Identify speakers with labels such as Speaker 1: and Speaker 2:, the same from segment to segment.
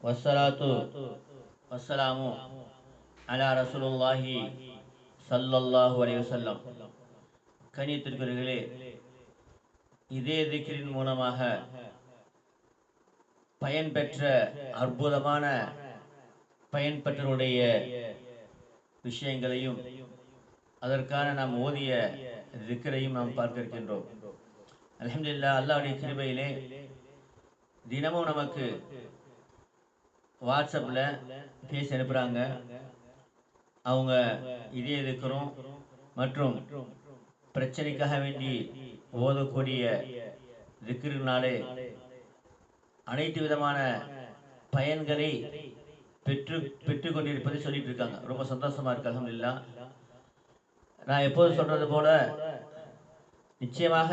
Speaker 1: வஸ்ஸலாத்து வஸ்ஸலாமு அலா ரசூலுல்லாஹி ஸல்லல்லாஹு அலைஹி வஸல்லம் கனியத்திற்குரியவர்களே இதே திக்கிரின் மூலமாக பயன்பெற்ற அற்புதமான பயன்பெற்றவருடைய விஷயங்களையும் அதற்கான நாம் ஓதிய திக்கரையும் நாம் பார்க்க இருக்கின்றோம் அலமதுல்லா அல்லாவுடைய கிருபையிலே தினமும் நமக்கு வாட்ஸ்அப்பில் பேசி அனுப்புகிறாங்க அவங்க இதே இருக்கிறோம். மற்றும் பிரச்சனைக்காக வேண்டி ஓதக்கூடிய திக்கிரினாலே அனைத்து விதமான பயன்களை பெற்று பெற்று கொண்டிருப்பதை சொல்லிட்டு இருக்காங்க. ரொம்ப சந்தோஷமா இருக்கு அல்ஹம்துலில்லாஹ் நான் எப்போது சொல்றது போல நிச்சயமாக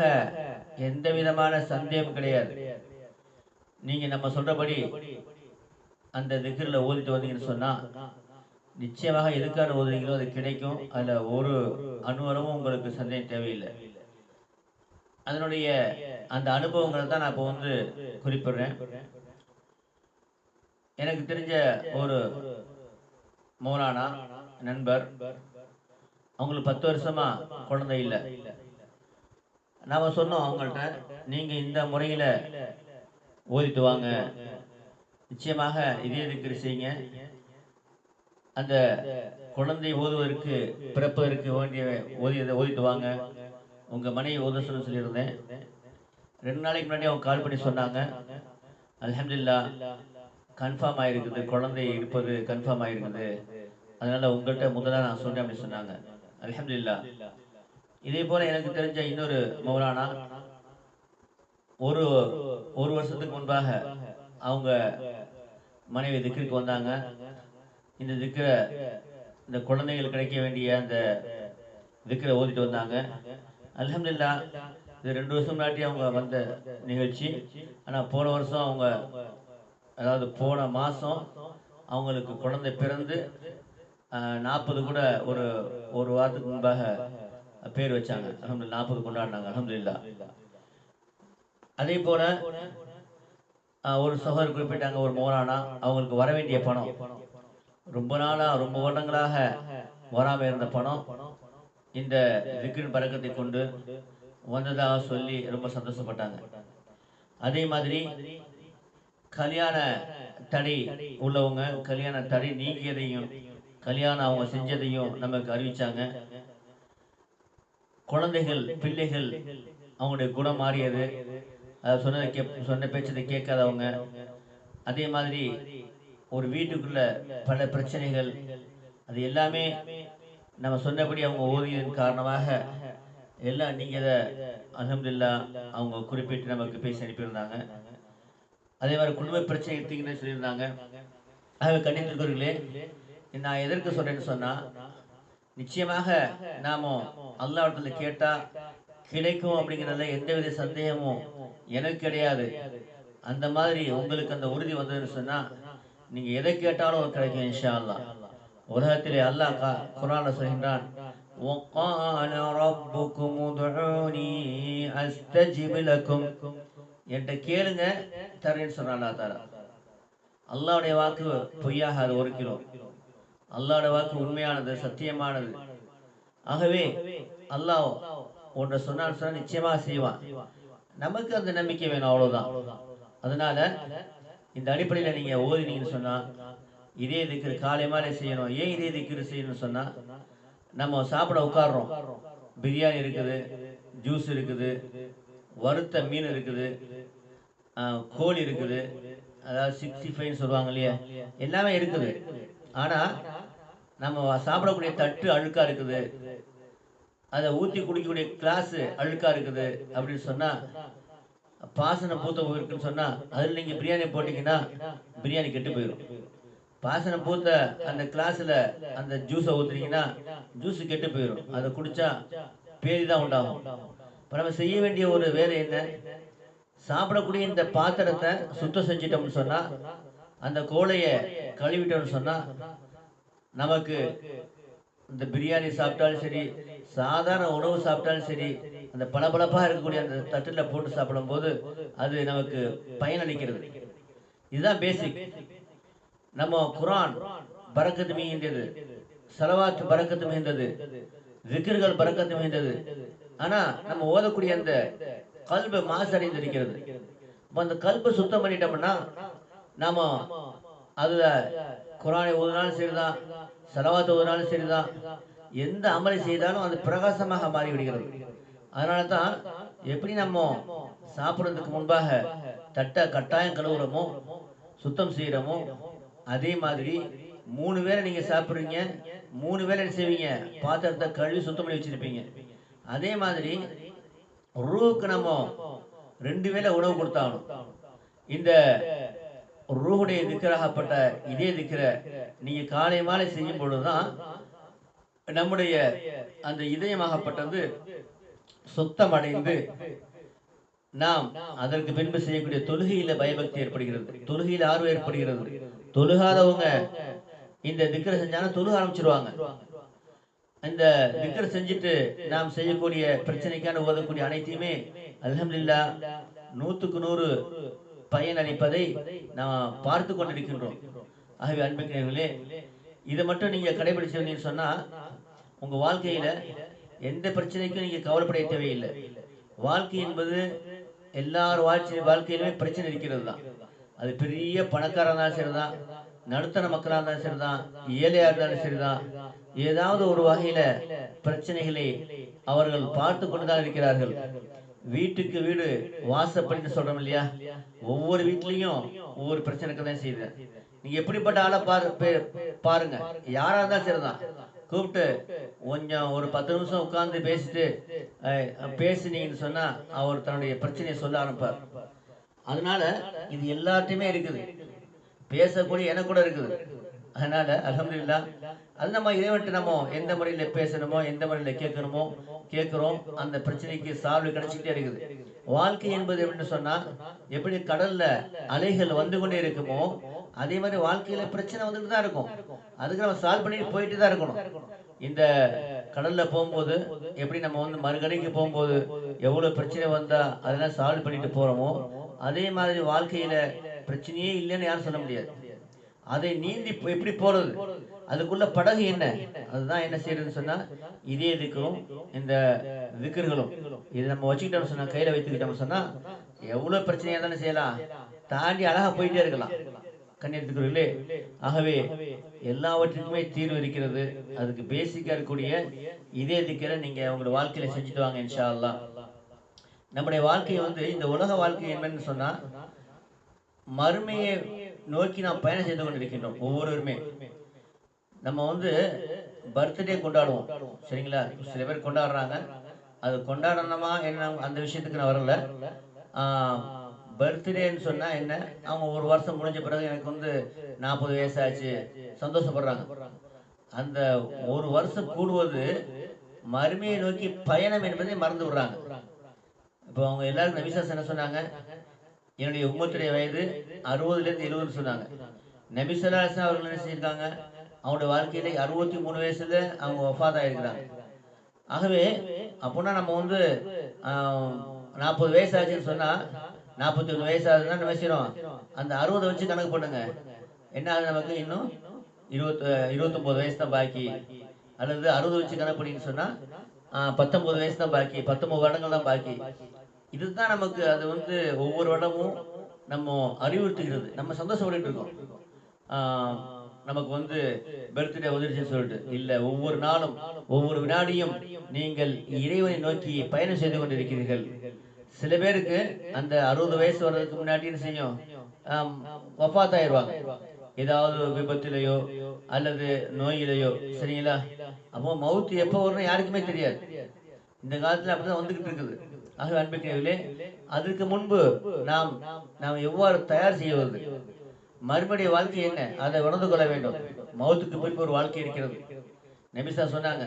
Speaker 1: எந்த விதமான சந்தேகம் கிடையாது. நீங்க நம்ம சொல்றபடி அந்த திக்கரில் ஓதிட்டு வந்தீங்கன்னு சொன்னா நிச்சயமாக எதுக்கான ஓதுறீங்களோ அது கிடைக்கும். அதுல ஒரு அனுவரமும் உங்களுக்கு சந்தேகம் தேவையில்லை. அதனுடைய அந்த அனுபவங்களை தான் நான் இப்போ வந்து குறிப்பிடுறேன். எனக்கு தெரிஞ்ச ஒரு மௌலானா நண்பர். அவங்களுக்கு பத்து வருஷமா குழந்தை இல்லை. நாம சொன்னோம் அவங்கள்ட்ட நீங்க இந்த முறையில ஓதிட்டு வாங்க. நிச்சயமாக இதே திக்கிரி செய்யுங்க. அந்த குழந்தை ஓதுவதற்கு பிறப்பதற்கு வேண்டிய ஓதியதை ஓதிட்டு வாங்க. உங்க மனைவி ஓத சொல்ல சொல்லியிருந்தேன். ரெண்டு நாளைக்கு முன்னாடி அவங்க கால் பண்ணி சொன்னாங்க. அல்ஹம்துலில்லாஹ் கன்ஃபார்ம் ஆயிருக்குது. குழந்தை இருப்பது கன்ஃபார்ம் ஆயிருக்குது. அதனால உங்கள்கிட்ட முதல்ல நான் சொன்னேன் அப்படின்னு சொன்னாங்க. அல்ஹம்துலில்லாஹ் இதே போல எனக்கு தெரிஞ்ச இன்னொரு மௌலானா ஒரு ஒரு வருஷத்துக்கு முன்பாக அவங்க மனைவி திக்கிற்கு வந்தாங்க. இந்த திக்கிற இந்த குழந்தைகள் கிடைக்க வேண்டிய அந்த திக்கிற ஓதிட்டு வந்தாங்க. அலமதுல்லா இது ரெண்டு வருஷம் முன்னாடி அவங்க வந்த நிகழ்ச்சி. ஆனால் போன வருஷம் அவங்க அதாவது போன மாதம் அவங்களுக்கு குழந்தை பிறந்து நாற்பது கூட ஒரு ஒரு வாரத்துக்கு முன்பாக பேர் வச்சாங்க. அலமது நாற்பது கொண்டாடினாங்க. அலமதுல்லா அதே போல ஒரு சகோதரர் குறிப்பிட்டாங்க ஒரு மோரானா அவங்களுக்கு வர வேண்டிய பணம். ரொம்ப நாளா ரொம்ப வருடங்களாக வராம இருந்த பணம் இந்த விக்ரின் பறக்கத்தை கொண்டு வந்ததாக சொல்லி ரொம்ப சந்தோஷப்பட்டாங்க. அதே மாதிரி கல்யாண தடை உள்ளவங்க கல்யாண தடை நீங்கியதையும் கல்யாணம் அவங்க செஞ்சதையும் நமக்கு அறிவிச்சாங்க. குழந்தைகள் பிள்ளைகள் அவங்களுடைய குணம் மாறியது. அதை சொன்ன கே சொன்ன பேச்சதை கேட்காதவங்க. அதே மாதிரி ஒரு வீட்டுக்குள்ள பல பிரச்சனைகள் அது எல்லாமே நம்ம சொன்னபடி அவங்க ஓதியதன் காரணமாக எல்லாம் நீங்க இதை அலமதுல்லா அவங்க குறிப்பிட்டு நமக்கு பேசி அனுப்பியிருந்தாங்க. அதே மாதிரி குடும்ப பிரச்சனை எடுத்தீங்கன்னு சொல்லியிருந்தாங்க. ஆகவே கண்டித்திருக்கிறீர்களே நான் எதற்கு சொல்றேன்னு சொன்னா நிச்சயமாக நாம அல்லாவிடத்தில் கேட்டால் கிடைக்கும் அப்படிங்கிறதுல எந்தவித சந்தேகமும் எனக்கு கிடையாது அந்த மாதிரி உங்களுக்கு அந்த உறுதி வந்ததுன்னு சொன்னா நீங்க எதை கேட்டாலும் அது கிடைக்கும் இன்ஷா அல்லாஹ் உலகத்திலே அல்லாஹ் கா- குர்ஆன்ல சொல்கின்றான் وَقَالَ رَبُّكُمُ ادْعُونِي أَسْتَجِبْ لَكُمْ என்கிட்ட கேளுங்க தரேன்னு சொன்னான் அல்லாஹ் தாலா அல்லாஹ்வுடைய வாக்கு பொய்யாகாது ஒரு கிலோ அல்லாஹ்வுடைய வாக்கு உண்மையானது சத்தியமானது ஆகவே அல்லாஹ் ஒன்றை சொன்னான்னு சொன்னா நிச்சயமாக செய்வான். நமக்கு அந்த நம்பிக்கை வேணும் அவ்வளவுதான். அதனால இந்த அடிப்படையில் நீங்க ஓதினீங்கன்னு சொன்னா இதே திக்கிற காலை மாலை செய்யணும் ஏன் இதே திக்கிற செய்யணும்னு சொன்னா நம்ம சாப்பிட உட்காடுறோம் பிரியாணி இருக்குது ஜூஸ் இருக்குது வறுத்த மீன் இருக்குது கோழி இருக்குது அதாவது சிக்ஸ்டி ஃபைவ்னு சொல்லுவாங்க இல்லையா? எல்லாமே இருக்குது. ஆனால் நம்ம சாப்பிடக்கூடிய தட்டு அழுக்காக இருக்குது. அதை ஊத்தி குடிக்கக்கூடிய கிளாஸ் அழுக்கா இருக்குது அப்படின்னு சொன்னா பாசன பூத்த இருக்குன்னு சொன்னா அதுல நீங்க பிரியாணி போட்டீங்கன்னா பிரியாணி கெட்டு போயிடும் பாசனம் பூத்த அந்த கிளாஸ்ல அந்த ஜூஸை ஊத்துனீங்கன்னா ஜூஸ் கெட்டு போயிடும் அதை குடிச்சா பேதி தான் உண்டாகும். இப்போ நம்ம செய்ய வேண்டிய ஒரு வேலை என்ன? சாப்பிடக்கூடிய இந்த பாத்திரத்தை சுத்தம் செஞ்சிட்டோம்னு சொன்னா அந்த கோலையை கழுவிட்டோம்னு சொன்னா நமக்கு இந்த பிரியாணி சாப்பிட்டாலும் சரி சாதாரண உணவு சாப்பிட்டாலும் சரி அந்த பளபளப்பாக இருக்கக்கூடிய அந்த தட்டில் போட்டு சாப்பிடும்போது அது நமக்கு பயனளிக்கிறது. இதுதான் பேசிக் நம்ம குரான் பறக்கத்து மிகுந்தது. செலவாத்து பறக்கத்து மிகுந்தது. விக்கிர்கள் பறக்கத்து மிகுந்தது. ஆனா நம்ம ஓதக்கூடிய அந்த கல்பு மாசடைந்திருக்கிறது. இப்போ அந்த கல்பை சுத்தம் பண்ணிட்டோம்னா நாம அதுல குரானை ஓதுனாலும் சரிதான் செலவாத்து ஓதுனாலும் சரிதான். எந்த அமலை செய்தாலும் அது பிரகாசமாக மாறி விடுகிறது அதனால தான் எப்படி நம்ம சாப்பிட்றதுக்கு முன்பாக தட்டை கட்டாயம் கழுவுறோமோ சுத்தம் செய்கிறோமோ அதே மாதிரி மூணு வேளை நீங்கள் சாப்பிட்றீங்க மூணு வேளை என்ன செய்வீங்க? பாத்திரத்தை கழுவி சுத்தம் பண்ணி வச்சிருப்பீங்க. அதே மாதிரி ரூவுக்கு நம்ம ரெண்டு வேளை உணவு கொடுத்தாகணும். இந்த ரூஹுடைய திக்கராகப்பட்ட இதே திக்கிற நீங்க காலை மாலை செய்யும் பொழுதுதான் நம்முடைய அந்த இதயமாகப்பட்டது சுத்தமடைந்து நாம் அதற்கு பின்பு செய்யக்கூடிய தொழுகையில பயபக்தி ஏற்படுகிறது. தொழுகையில ஆர்வம் ஏற்படுகிறது. தொழுகாதவங்க இந்த திக்கர செஞ்சாலும் தொழுக ஆரம்பிச்சிருவாங்க. இந்த திக்கர் செஞ்சுட்டு நாம் செய்யக்கூடிய பிரச்சனைக்கான ஓதக்கூடிய அனைத்தையுமே அலமதுல்லா நூத்துக்கு நூறு பயனளிப்பதை நாம் பார்த்து கொண்டிருக்கின்றோம். ஆகவே அன்புக்கிறவர்களே இதை மட்டும் நீங்க கடைபிடிச்சீங்கன்னு சொன்னா உங்க வாழ்க்கையில எந்த பிரச்சனைக்கும் நீங்க கவலைப்பட தேவையில்லை. வாழ்க்கை என்பது எல்லார் வாழ்க்கை வாழ்க்கையிலுமே பிரச்சனை இருக்கிறது தான் அது பெரிய பணக்காரா இருந்தாலும் சரிதான் நடுத்தர மக்களா இருந்தாலும் சரிதான் ஏழையா இருந்தாலும் சரிதான். ஏதாவது ஒரு வகையில பிரச்சனைகளை அவர்கள் பார்த்து கொண்டுதான் இருக்கிறார்கள். வீட்டுக்கு வீடு வாசப்படின்னு சொல்றோம் இல்லையா? ஒவ்வொரு வீட்லயும் ஒவ்வொரு பிரச்சனைக்கு தான் செய்யுது. நீங்க எப்படிப்பட்ட ஆளை பாரு பாருங்க. யாரா இருந்தாலும் சரிதான். கூப்பிட்டு கொஞ்சம் ஒரு பத்து நிமிஷம் உட்கார்ந்து பேசிட்டு பேசினீங்கன்னு சொன்னா அவர் தன்னுடைய பிரச்சனையை சொல்ல ஆரம்பிப்பார். அதனால இது எல்லாத்தையுமே இருக்குது. பேசக்கூடிய எனக்கு கூட இருக்குது. அதனால அலமதுல்லா அது நம்ம இறைவன்ட்டு நம்ம எந்த முறையில பேசணுமோ எந்த முறையில கேட்கணுமோ கேட்கிறோம். அந்த பிரச்சனைக்கு சால்வு கிடைச்சிட்டே இருக்குது. வாழ்க்கை என்பது எப்படின்னு சொன்னா எப்படி கடல்ல அலைகள் வந்து கொண்டே இருக்குமோ அதே மாதிரி வாழ்க்கையில பிரச்சனை வந்துட்டு தான் இருக்கும். அதுக்கு நம்ம சால்வ் பண்ணிட்டு போயிட்டு தான் இருக்கணும். இந்த கடல்ல போகும்போது எப்படி நம்ம வந்து மறுகரைக்கு போகும்போது எவ்வளவு பிரச்சனை வந்தா அதெல்லாம் சால்வ் பண்ணிட்டு போறோமோ அதே மாதிரி வாழ்க்கையில பிரச்சனையே இல்லைன்னு யாரும் சொல்ல முடியாது. அதை நீந்தி எப்படி போறது? அதுக்குள்ள படகு என்ன? அதுதான் என்ன செய்யறதுன்னு சொன்னா இதே இதுக்கும் இந்த திக்கர்களும் இது நம்ம வச்சுக்கிட்டோம்னு சொன்னா கையில வைத்துக்கிட்டோம்னு சொன்னா எவ்வளவு பிரச்சனையா தானே செய்யலாம். தாண்டி அழகா போயிட்டே இருக்கலாம். கண்ணியத்துக்குள்ளே ஆகவே எல்லாவற்றுக்குமே தீர்வு இருக்கிறது. அதுக்கு பேசிக்கா இருக்கக்கூடிய இதே திக்கரை நீங்க உங்களோட வாழ்க்கையில செஞ்சுட்டு வாங்க இன்ஷா அல்லா நம்முடைய வாழ்க்கையை வந்து இந்த உலக வாழ்க்கை என்னன்னு சொன்னா மறுமையை நோக்கி நாம் பயணம் செய்து கொண்டிருக்கின்றோம் ஒவ்வொருவருமே. நம்ம வந்து பர்த்டே கொண்டாடுவோம். சரிங்களா? சில பேர் கொண்டாடுறாங்க. அது கொண்டாடணுமா என்ன அந்த விஷயத்துக்கு நான் வரல. பர்த்டேன்னு சொன்னால் என்ன? அவங்க ஒரு வருஷம் முடிஞ்ச பிறகு எனக்கு வந்து நாற்பது வயசாச்சு. சந்தோஷப்படுறாங்க. அந்த ஒரு வருஷம் கூடுவது மறுமையை நோக்கி பயணம் என்பதை மறந்து விடுறாங்க. இப்போ அவங்க எல்லாரும் நபிசாஸ் என்ன சொன்னாங்க? என்னுடைய உம்மத்துடைய வயது அறுபதுலேருந்து எழுபது சொன்னாங்க. நபிசல்லாசன் அவர்கள் என்ன செஞ்சிருக்காங்க? அவங்களுடைய வாழ்க்கையில அறுபத்தி மூணு வயசுல அவங்க ஒஃபாத் ஆயிருக்கிறாங்க ஆகவே அப்போனா நம்ம வந்து நாற்பது வயசு ஆச்சுன்னு சொன்னா நாற்பத்தி ஒன்று வயசு ஆகுதுன்னா நம்ம செய்யறோம் அந்த அறுபதை வச்சு கணக்கு பண்ணுங்க என்ன ஆகுது நமக்கு? இன்னும் இருபத்தி இருபத்தொம்போது வயசு தான் பாக்கி. அல்லது அறுபது வச்சு கணக்கு பண்ணின்னு சொன்னா ஆஹ், பத்தொன்பது வயசு தான் பாக்கி. பத்தொன்பது வருடங்கள் தான் பாக்கி. இதுதான் நமக்கு அது வந்து ஒவ்வொரு வடமும் நம்ம அறிவுறுத்துகிறது. நம்ம சந்தோஷப்பட்டு இருக்கோம். நமக்கு வந்து பர்த்டே உதிர்ச்சின்னு சொல்லிட்டு இல்ல ஒவ்வொரு நாளும் ஒவ்வொரு வினாடியும் நீங்கள் இறைவனை நோக்கி பயணம் செய்து கொண்டிருக்கிறீர்கள். சில பேருக்கு அந்த அறுபது வயசு வர்றதுக்கு முன்னாடி என்ன செய்யும்? ஆம், வஃபாத் ஏதாவது விபத்திலேயோ அல்லது நோயிலேயோ சரிங்களா? அப்போ மவுத்து எப்போ வரணும் யாருக்குமே தெரியாது. இந்த காலத்துல அப்படிதான் வந்துகிட்டு இருக்குது. ஆகவே அன்பிக்கிறவர்களே அதற்கு முன்பு நாம் நாம் எவ்வாறு தயார் செய்வது? மறுபடிய வாழ்க்கை என்ன? அதை உணர்ந்து கொள்ள வேண்டும். மௌத்துக்கு பின்பு ஒரு வாழ்க்கை இருக்கிறது. நபிசா சொன்னாங்க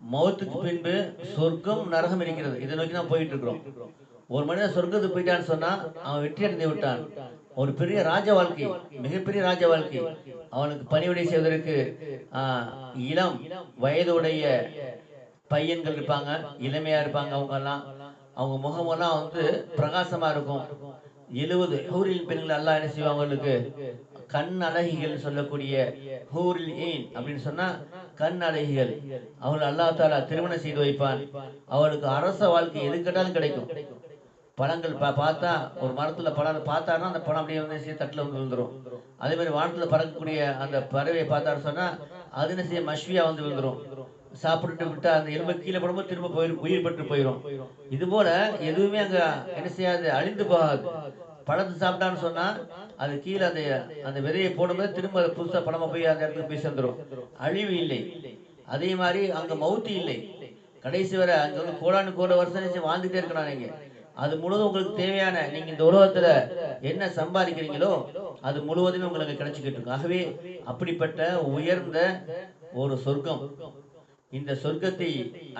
Speaker 1: மௌத்துக்கு பின்பு சொர்க்கம் நரகம் இருக்கிறது. இதை நோக்கி தான் போயிட்டு இருக்கிறோம். ஒரு மனிதன் சொர்க்கத்துக்கு போயிட்டான்னு சொன்னா அவன் வெற்றி அடைந்து விட்டான். ஒரு பெரிய ராஜ வாழ்க்கை மிகப்பெரிய ராஜ வாழ்க்கை. அவனுக்கு பணிவிடை செய்வதற்கு இளம் வயதுடைய பையன்கள் இருப்பாங்க இளமையா இருப்பாங்க அவங்க எல்லாம் அவங்க முகமெல்லாம் வந்து பிரகாசமா இருக்கும். எழுபது ஹூரில் பெண்கள் அல்லாஹ் என்ன செய்வாங்க அவங்களுக்கு? கண் அழகிகள் சொல்லக்கூடிய ஹூரில் ஏன் அப்படின்னு சொன்னா கண் அழகிகள். அவள் அல்லாஹ் தாலா திருமணம் செய்து வைப்பான். அவளுக்கு அரச வாழ்க்கை எது கேட்டாலும் கிடைக்கும். பழங்கள் பா பார்த்தா ஒரு மரத்துல பழம் பார்த்தாருன்னா அந்த பழம் அப்படியே வந்து தட்டில் வந்து விழுந்துரும். அதே மாதிரி வானத்துல பறக்கக்கூடிய அந்த பறவையை பார்த்தாரு சொன்னா அது என்ன செய்ய மஷ்வியா வந்து விழுந்துரும். சாப்பிட்டு விட்டா அந்த எலும்பு கீழே போடும்போது திரும்ப போயிடும் உயிர் பெற்று போயிடும் இது போல எதுவுமே அங்க என்ன செய்யாது அழிந்து போகாது. பழத்தை சாப்பிட்டான்னு சொன்னா அது கீழே அந்த அந்த விதையை போடும்போது திரும்ப அது புதுசா பழமா போய் அந்த இடத்துக்கு போய் சேர்ந்துடும் அழிவு இல்லை. அதே மாதிரி அங்க மௌத்தி இல்லை. கடைசி வரை அங்க வந்து கோடானு கோட வருஷம் வாழ்ந்துட்டே இருக்கணும் நீங்க அது முழுவதும் உங்களுக்கு தேவையான நீங்க இந்த உலகத்துல என்ன சம்பாதிக்கிறீங்களோ அது முழுவதுமே உங்களுக்கு கிடைச்சிக்கிட்டு இருக்கும் ஆகவே அப்படிப்பட்ட உயர்ந்த ஒரு சொர்க்கம். இந்த சொர்க்கத்தை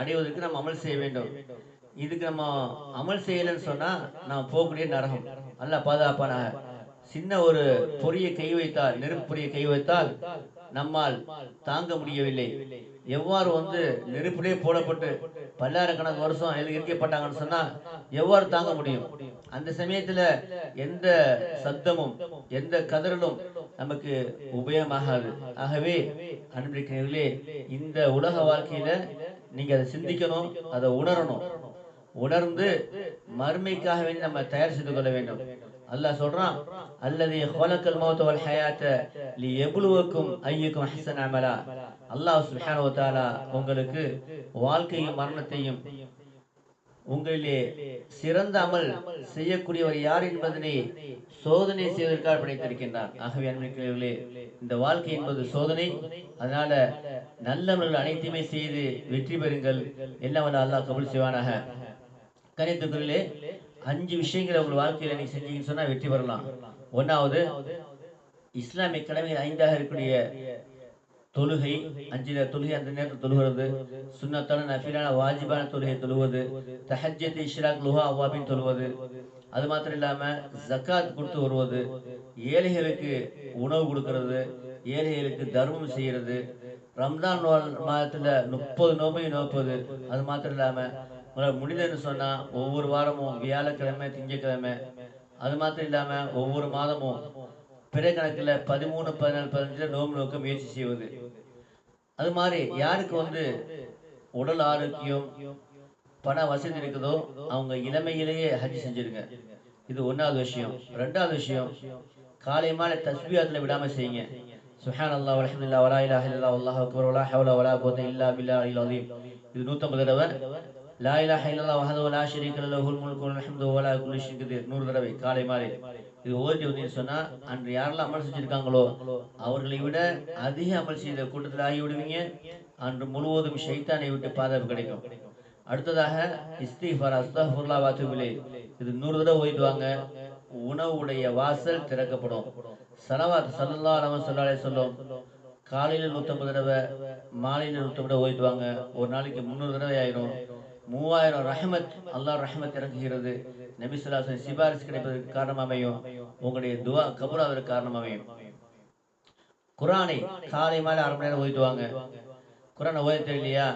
Speaker 1: அடைவதற்கு நம்ம அமல் செய்ய வேண்டும். இதுக்கு நம்ம அமல் செய்யலைன்னு சொன்னா நாம் போகக்கூடிய நரகம். நல்லா பாதுகாப்பானாக. சின்ன ஒரு பொரிய கை வைத்தால் நெருப்பு பொரிய கை வைத்தால் நம்மால் தாங்க முடியவில்லை. எவ்வாறு வந்து நெருப்பிலே போடப்பட்டு பல்லாயிரக்கணக்கு வருஷம் எரிக்கப்பட்டாங்கன்னு சொன்னா எவ்வாறு தாங்க முடியும்? அந்த சமயத்துல எந்த சத்தமும் எந்த கதறலும் நமக்கு உபயோகமாகாது ஆகவே அன்பிருக்கிறீர்களே இந்த உலக வாழ்க்கையில நீங்க அதை சிந்திக்கணும் அதை உணரணும். உணர்ந்து மறுமைக்காக வேண்டி நம்ம தயார் செய்து கொள்ள வேண்டும். அல்லாஹ் சொல்றான் அல்லது ஹோலக்கல் மௌத்த வல் ஹயாத்த லி ஐயக்கும் ஐயுக்கும் அமலா. அல்லாஹ் சுப்ஹானஹு உங்களுக்கு வாழ்க்கையும் மரணத்தையும் உங்களிலே சிறந்த அமல் செய்யக்கூடியவர் யார் என்பதனை சோதனை செய்வதற்காக படைத்திருக்கின்றார். ஆகவே அன்பிற்குரியவர்களே இந்த வாழ்க்கை என்பது சோதனை. அதனால நல்லவர்கள் அனைத்தையுமே செய்து வெற்றி பெறுங்கள். எல்லாம் வல்ல அல்லாஹ் கபுல் செய்வானாக. கணித்துக்குள்ளே அஞ்சு விஷயங்களை உங்கள் வாழ்க்கையில நீங்க செஞ்சீங்கன்னு சொன்னா வெற்றி பெறலாம். ஒன்னாவது இஸ்லாமிய கடமைகள் ஐந்தாக இருக்கக்கூடிய தொழுகை அஞ்சு தொழுகை அந்த நேரத்தில் தொழுகிறது. சுண்ணத்தான நஃபீலான வாஜிபான தொழுகை தொழுவது. தஹஜத் இஷ்ராக் லுஹா அவ்வாபின் தொழுவது. அது மாத்திரம் இல்லாம ஜக்காத் கொடுத்து வருவது. ஏழைகளுக்கு உணவு கொடுக்கறது. ஏழைகளுக்கு தர்மம் செய்யறது ரம்ஜான் மாதத்துல முப்பது நோம்பையும் நோப்பது. அது மாத்திரம் இல்லாம முடிந்ததுன்னு சொன்னா ஒவ்வொரு வாரமும் வியாழக்கிழமை திங்கக்கிழமை. அது மாத்திரம் இல்லாம ஒவ்வொரு மாதமும் பிற கணக்குல பதிமூணு பதினாலு பதினஞ்சுல நோம்பு நோக்க முயற்சி செய்வது. அது மாதிரி யாருக்கு வந்து உடல் ஆரோக்கியம் பண வசதி இருக்குதோ அவங்க இளமையிலேயே ஹஜ் செஞ்சிருங்க. இது ஒன்றாவது விஷயம். ரெண்டாவது விஷயம் காலை மாலை தஸ்பியாத்துல விடாம செய்யுங்க. சுஹான் அல்லாஹ் அல்ஹம்துலில்லாஹ் வலா இலாஹ இல்லா அல்லாஹ் அக்பர் வலா ஹவ்ல வலா கோத்த இல்லா பில்லா இது 150 தடவை. லா இலாஹ இல்லல்லாஹ் வஹதஹு லா ஷரீக லஹுல் முல்கு வல் ஹம்து வலா குல்லி ஷைஇன் கதீர் 100 தடவை காலை மாலை. இது ஓதி வந்தீங்கன்னு சொன்னா அன்று யாரெல்லாம் அமல் செஞ்சிருக்காங்களோ அவர்களை விட அதிக அமல் செய்த கூட்டத்தில் ஆகி விடுவீங்க அன்று முழுவதும் ஷைத்தானை விட்டு பாதுகாப்பு கிடைக்கும். அடுத்ததாக இஸ்திஃபார் அஸ்தஃபுல்லா வாத்துபிலே இது நூறு தடவை ஓதிடுவாங்க. உணவுடைய வாசல் திறக்கப்படும். சலவாத் சல்லா அலம சொல்லாலே சொல்லும் காலையில் நூற்றம்பது தடவை மாலையில் நூற்றம்பது தடவை ஓதிடுவாங்க. ஒரு நாளைக்கு முந்நூறு தடவை ஆயிரும். மூவாயிரம் ரஹமத் அல்லாஹ் ரஹமத் இறங்குகிறது நபி சொல்லாசன் சிபாரிசு கிடைப்பதற்கு காரணம் அமையும் உங்களுடைய துவா கபூராவதற்கு காரணம் அமையும் குரானை காலை மாலை அரை மணி நேரம் ஓதிடுவாங்க. குரானை ஓத தெரியலையா?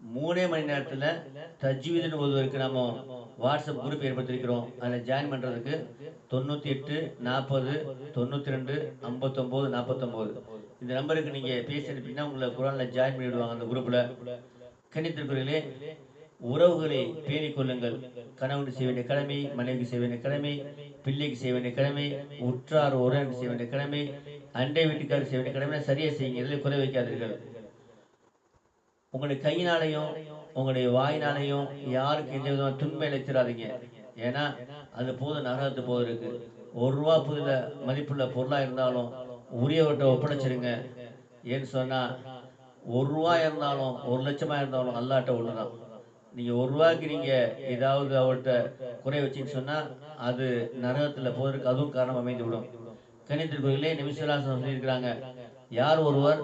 Speaker 1: மூணே மணி நேரத்துல தஜ்வீதுன்னு ஓதுவதற்கு நம்ம வாட்ஸ்அப் குரூப் ஏற்படுத்தியிருக்கிறோம். அதில் ஜாயின் பண்றதுக்கு தொண்ணூத்தி எட்டு நாற்பது தொண்ணூற்றி ரெண்டு ஐம்பத்தொம்போது நாற்பத்தொம்போது. இந்த நம்பருக்கு நீங்க பேசி அனுப்பிங்கன்னா உங்களை குரானில் ஜாயின் பண்ணிவிடுவாங்க அந்த குரூப்பில் கணித்திருக்கிறீர்களே உறவுகளை பேணிக் கொள்ளுங்கள் கணவனுக்கு செய்ய வேண்டிய கடமை மனைவிக்கு செய்ய வேண்டிய கடமை பிள்ளைக்கு செய்ய வேண்டிய கடமை உற்றார் உறவுக்கு செய்ய வேண்டிய கடமை அண்டை வீட்டுக்காரர் செய்ய வேண்டிய கடமை சரியா செய்யுங்க. குறை வைக்காதீர்கள். உங்களுடைய கையினாலையும் உங்களுடைய வாயினாலையும் யாருக்கு எந்த விதமான துன்பம் இழைச்சிடாதீங்க ஏன்னா அது போது நகரத்து போது இருக்கு. ஒரு ரூபா புதுல மதிப்புள்ள பொருளா இருந்தாலும் உரியவர்கிட்ட ஒப்படைச்சிருங்க. ஏன்னு சொன்னா ஒரு ரூபா இருந்தாலும் ஒரு லட்சமா இருந்தாலும் அல்லாட்ட ஒண்ணுதான். நீங்க ஒரு ரூபாய்க்கு நீங்க ஏதாவது அவர்கிட்ட குறை வச்சுன்னு சொன்னா அது நரகத்துல போவதற்கு அதுவும் காரணம் அமைந்து விடும் கணித்திற்குள்ளே நிமிஷராசனம் சொல்லியிருக்கிறாங்க யார் ஒருவர்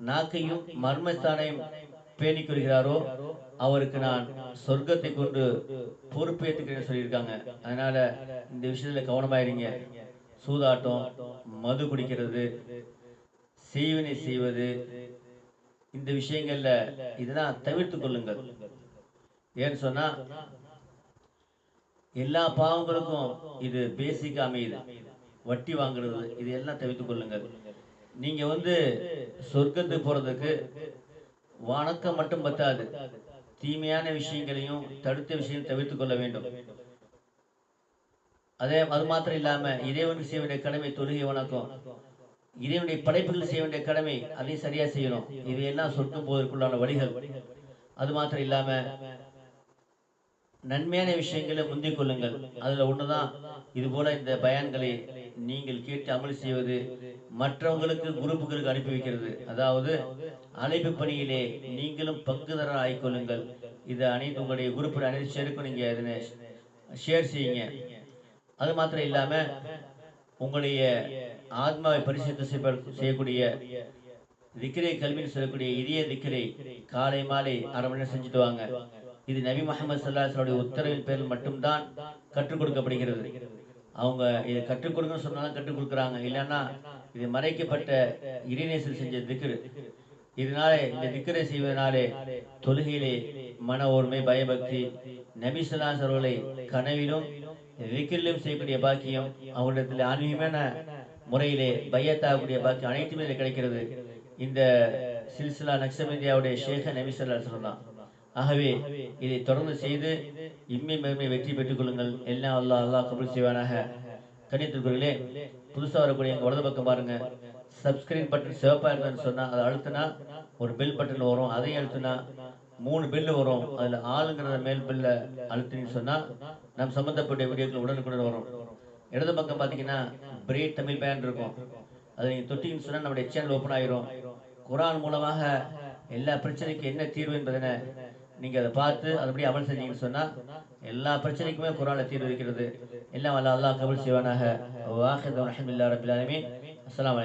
Speaker 1: நாக்கையும் மர்மஸ்தானையும் பேணி கொள்கிறாரோ அவருக்கு நான் சொர்க்கத்தை கொண்டு பொறுப்பேற்றுக்கிறேன் சொல்லியிருக்காங்க. அதனால இந்த விஷயத்துல கவனமாயிருங்க சூதாட்டம் மது குடிக்கிறது செய்வினை செய்வது இந்த விஷயங்கள்ல இதெல்லாம் தவிர்த்து கொள்ளுங்கள். ஏன்னு சொன்னா எல்லா பாவங்களுக்கும் இது பேசிக் அமையுது. வட்டி வாங்குறது இது எல்லாம் தவிர்த்து கொள்ளுங்கள். நீங்க வந்து சொர்க்கத்துக்கு போறதுக்கு வணக்கம் மட்டும் பத்தாது. தீமையான விஷயங்களையும் தடுத்த விஷயம் தவிர்த்து கொள்ள வேண்டும். அதே அது மாத்திரம் இல்லாம இறைவனுக்கு செய்ய வேண்டிய கடமை தொழுகை வணக்கம். இறைவனுடைய படைப்புகள் செய்ய வேண்டிய கடமை அதையும் சரியா செய்யணும். இதையெல்லாம் சொட்டும் போவதற்குள்ளான வழிகள். அது மாத்திரம் இல்லாம நன்மையான விஷயங்களை முந்திக் கொள்ளுங்கள். அதுல ஒண்ணுதான் இது போல இந்த பயான்களை நீங்கள் கேட்டு அமல் செய்வது மற்றவங்களுக்கு குரூப்புகளுக்கு அனுப்பி வைக்கிறது. அதாவது அழைப்பு பணியிலே நீங்களும் பங்குதாரர் ஆகிக்கொள்ளுங்கள். இது அனைத்து உங்களுடைய குரூப்பில் அனைத்து சேர்க்கணும் நீங்க இதனை ஷேர் செய்யுங்க. அது மாத்திரம் இல்லாம உங்களுடைய ஆத்மாவை பரிசுத்த செய்ய- செய்யக்கூடிய திக்கிரை கல்வின்னு சொல்லக்கூடிய இதய திக்கரை காலை மாலை அரை மணி நேரம் செஞ்சுட்டு வாங்க. இது நபி முகமது சல்லாஹோடைய உத்தரவின் பேரில் மட்டும்தான் கற்றுக் கொடுக்கப்படுகிறது. அவங்க இதை கற்றுக் கொடுங்கன்னு சொன்னாலும் கற்றுக் கொடுக்குறாங்க. இல்லைன்னா இது மறைக்கப்பட்ட இறைநேசல் செஞ்ச திக்ரு. இதனால இந்த திக்கரை செய்வதனாலே தொழுகையிலே மன ஒருமை பயபக்தி நபி ஸல்லல்லாஹு அவர்களை கனவிலும் விக்கிரிலும் செய்யக்கூடிய பாக்கியம் அவங்களிடத்தில் ஆன்மீகமான முறையிலே பையத்தாகக்கூடிய பாக்கியம் அனைத்துமே இதில் கிடைக்கிறது. இந்த சில்சிலா நக்சமந்தியாவுடைய ஷேக நபி சொல்லலாம் ஆகவே இதை தொடர்ந்து செய்து இம்மை மேன்மை வெற்றி பெற்றுக் கொள்ளுங்கள். எல்லாம் அல்லாஹ் அல்லாஹ் கபுல் செய்வானாக. கணித்திருக்கிறீர்களே புதுசாக வரக்கூடிய எங்கள் வலது பக்கம் பாருங்க. சப்ஸ்கிரைப் பட்டன் சிவப்பாக இருந்ததுன்னு சொன்னால் அதை அழுத்தினா ஒரு பில் பட்டன் வரும். அதையும் அழுத்தினா மூணு பில்லு வரும். அதில் ஆளுங்கிறத மேல் பில்லை அழுத்தினு சொன்னால் நம் சம்பந்தப்பட்ட வீடியோக்கள் உடனுக்குடன் வரும். இடது பக்கம் பார்த்தீங்கன்னா பிரேட் தமிழ் பேன் இருக்கும். அதை நீங்கள் தொட்டிங்கன்னு சொன்னா நம்முடைய சேனல் ஓப்பன் ஆயிரும். குரான் மூலமாக எல்லா பிரச்சனைக்கும் என்ன தீர்வு என்பதனை நீங்க அதை பார்த்து அதுபடி அமல் செஞ்சீங்கன்னு சொன்னா எல்லா பிரச்சனைக்குமே குரானில் தீர்வு இருக்கிறது. எல்லாம் அல்லா அல்லாஹ் கபுல் செய்வானாக. வாஹித் அல்ஹம்துலில்லாஹி ரப்பில் ஆலமீன். அஸ்ஸலாமு